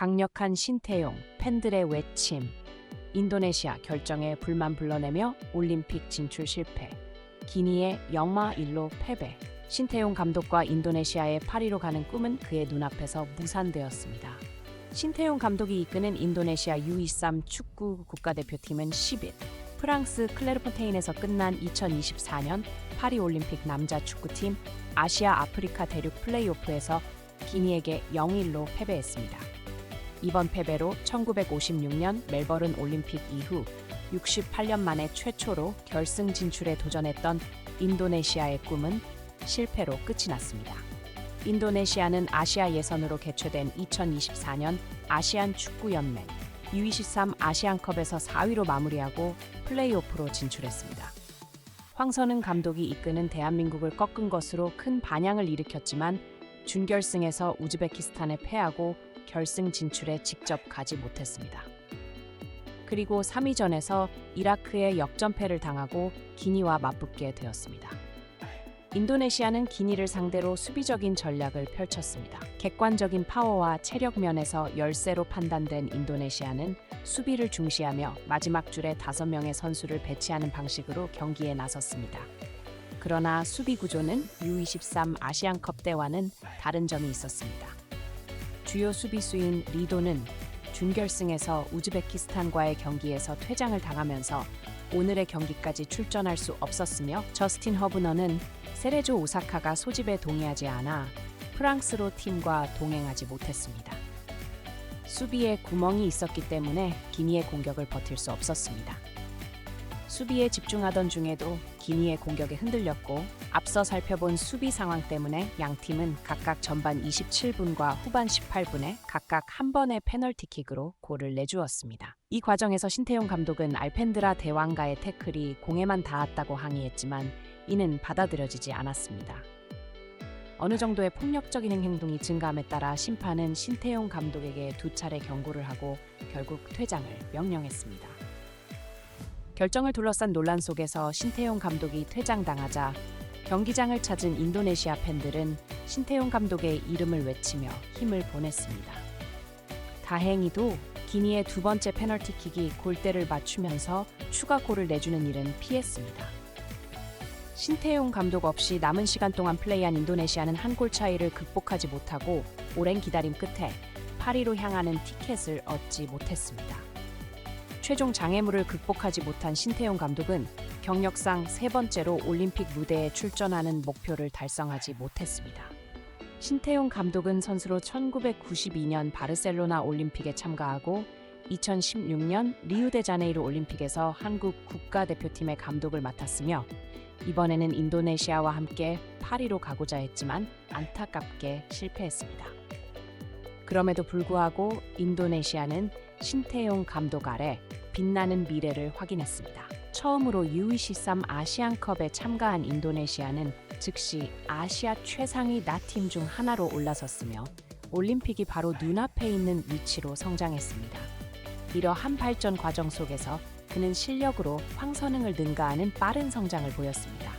강력한 신태용, 팬들의 외침, 인도네시아 결정에 불만 불러내며 올림픽 진출 실패, 기니의 영마 1로 패배, 신태용 감독과 인도네시아의 파리로 가는 꿈은 그의 눈앞에서 무산되었습니다. 신태용 감독이 이끄는 인도네시아 U23 축구 국가대표팀은 10일 프랑스 클레르폰테인에서 끝난 2024년 파리 올림픽 남자 축구팀 아시아 아프리카 대륙 플레이오프에서 기니에게 0-1로 패배했습니다. 이번 패배로 1956년 멜버른 올림픽 이후 68년 만에 최초로 결승 진출에 도전했던 인도네시아의 꿈은 실패로 끝이 났습니다. 인도네시아는 아시아 예선으로 개최된 2024년 아시안 축구연맹 U23 아시안컵에서 4위로 마무리하고 플레이오프로 진출했습니다. 황선은 감독이 이끄는 대한민국을 꺾은 것으로 큰 반향을 일으켰지만 준결승에서 우즈베키스탄에 패하고 결승 진출에 직접 가지 못했습니다. 그리고 3위전에서 이라크에 역전패를 당하고 기니와 맞붙게 되었습니다. 인도네시아는 기니를 상대로 수비적인 전략을 펼쳤습니다. 객관적인 파워와 체력 면에서 열세로 판단된 인도네시아는 수비를 중시하며 마지막 줄에 5명의 선수를 배치하는 방식으로 경기에 나섰습니다. 그러나 수비 구조는 U23 아시안컵 때와는 다른 점이 있었습니다. 주요 수비수인 리도는 준결승에서 우즈베키스탄과의 경기에서 퇴장을 당하면서 오늘의 경기까지 출전할 수 없었으며 저스틴 허브너는 세레조 오사카가 소집에 동의하지 않아 프랑스로 팀과 동행하지 못했습니다. 수비에 구멍이 있었기 때문에 기니의 공격을 버틸 수 없었습니다. 수비에 집중하던 중에도 기니의 공격에 흔들렸고 앞서 살펴본 수비 상황 때문에 양 팀은 각각 전반 27분과 후반 18분에 각각 한 번의 페널티킥으로 골을 내주었습니다. 이 과정에서 신태용 감독은 알펜드라 대왕가의 태클이 공에만 닿았다고 항의했지만 이는 받아들여지지 않았습니다. 어느 정도의 폭력적인 행동이 증가함에 따라 심판은 신태용 감독에게 두 차례 경고를 하고 결국 퇴장을 명령했습니다. 결정을 둘러싼 논란 속에서 신태용 감독이 퇴장당하자 경기장을 찾은 인도네시아 팬들은 신태용 감독의 이름을 외치며 힘을 보냈습니다. 다행히도 기니의 두 번째 페널티킥이 골대를 맞추면서 추가 골을 내주는 일은 피했습니다. 신태용 감독 없이 남은 시간 동안 플레이한 인도네시아는 한 골 차이를 극복하지 못하고 오랜 기다림 끝에 파리로 향하는 티켓을 얻지 못했습니다. 최종 장애물을 극복하지 못한 신태용 감독은 경력상 세 번째로 올림픽 무대에 출전하는 목표를 달성하지 못했습니다. 신태용 감독은 선수로 1992년 바르셀로나 올림픽에 참가하고 2016년 리우데자네이루 올림픽에서 한국 국가대표팀의 감독을 맡았으며 이번에는 인도네시아와 함께 파리로 가고자 했지만 안타깝게 실패했습니다. 그럼에도 불구하고 인도네시아는 신태용 감독 아래 빛나는 미래를 확인했습니다. 처음으로 U23 아시안컵에 참가한 인도네시아는 즉시 아시아 최상위 나팀 중 하나로 올라섰으며 올림픽이 바로 눈앞에 있는 위치로 성장했습니다. 이러한 발전 과정 속에서 그는 실력으로 황선응을 능가하는 빠른 성장을 보였습니다.